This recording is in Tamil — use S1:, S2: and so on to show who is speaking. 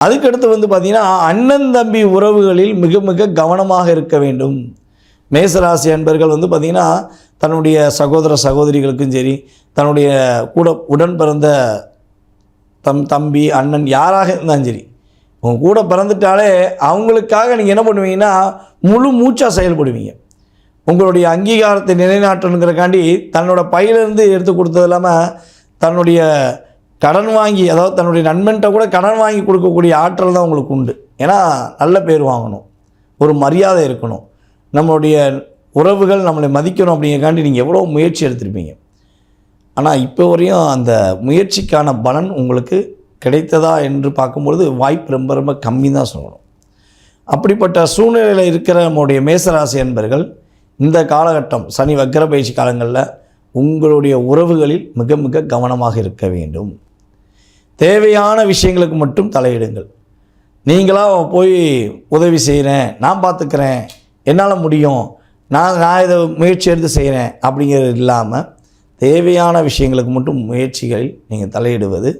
S1: அதுக்கடுத்து வந்து பார்த்திங்கன்னா அண்ணன் தம்பி உறவுகளில் மிக மிக கவனமாக இருக்க வேண்டும். மேசராசி அன்பர்கள் வந்து பார்த்திங்கன்னா தன்னுடைய சகோதர சகோதரிகளுக்கும் சரி தன்னுடைய கூட உடன் பிறந்த தம் தம்பி அண்ணன் யாராக இருந்தாலும் சரி உங்கள் கூட பிறந்துட்டாலே அவங்களுக்காக நீங்கள் என்ன பண்ணுவீங்கன்னா முழு மூச்சாக செயல்படுவீங்க. உங்களுடைய அங்கீகாரத்தை நிலைநாட்டணுங்கிறக்காண்டி தன்னோட பையிலேருந்து எடுத்து கொடுத்தது இல்லாமல் தன்னுடைய கடன் வாங்கி அதாவது தன்னுடைய நண்பன்கிட்ட கூட கடன் வாங்கி கொடுக்கக்கூடிய ஆற்றல் தான் உங்களுக்கு உண்டு. ஏன்னா நல்ல பேர் வாங்கணும். ஒரு மரியாதை இருக்கணும். நம்மளுடைய உறவுகள் நம்மளை மதிக்கணும் அப்படிங்கிறக்காண்டி நீங்கள் எவ்வளோ முயற்சி எடுத்திருப்பீங்க. ஆனால் இப்போ வரையும் அந்த முயற்சிக்கான பலன் உங்களுக்கு கிடைத்ததா என்று பார்க்கும்பொழுது வாய்ப்பு ரொம்ப ரொம்ப கம்மி தான் சொல்லணும். அப்படிப்பட்ட சூழ்நிலையில் இருக்கிற நம்முடைய மேசராசி என்பர்கள் இந்த காலகட்டம் சனி வக்கர பயிற்சி காலங்களில் உங்களுடைய உறவுகளில் மிக மிக கவனமாக இருக்க வேண்டும். தேவையான விஷயங்களுக்கு மட்டும் தலையிடுங்கள். நீங்களாக போய் உதவி செய்கிறேன் நான் பார்த்துக்கிறேன் என்னால் முடியும் நான் நான் இதை முயற்சி எடுத்து செய்கிறேன் அப்படிங்கிறது இல்லாமல் தேவையான விஷயங்களுக்கு மட்டும் முயற்சிகளில் நீங்கள் தலையிடுவது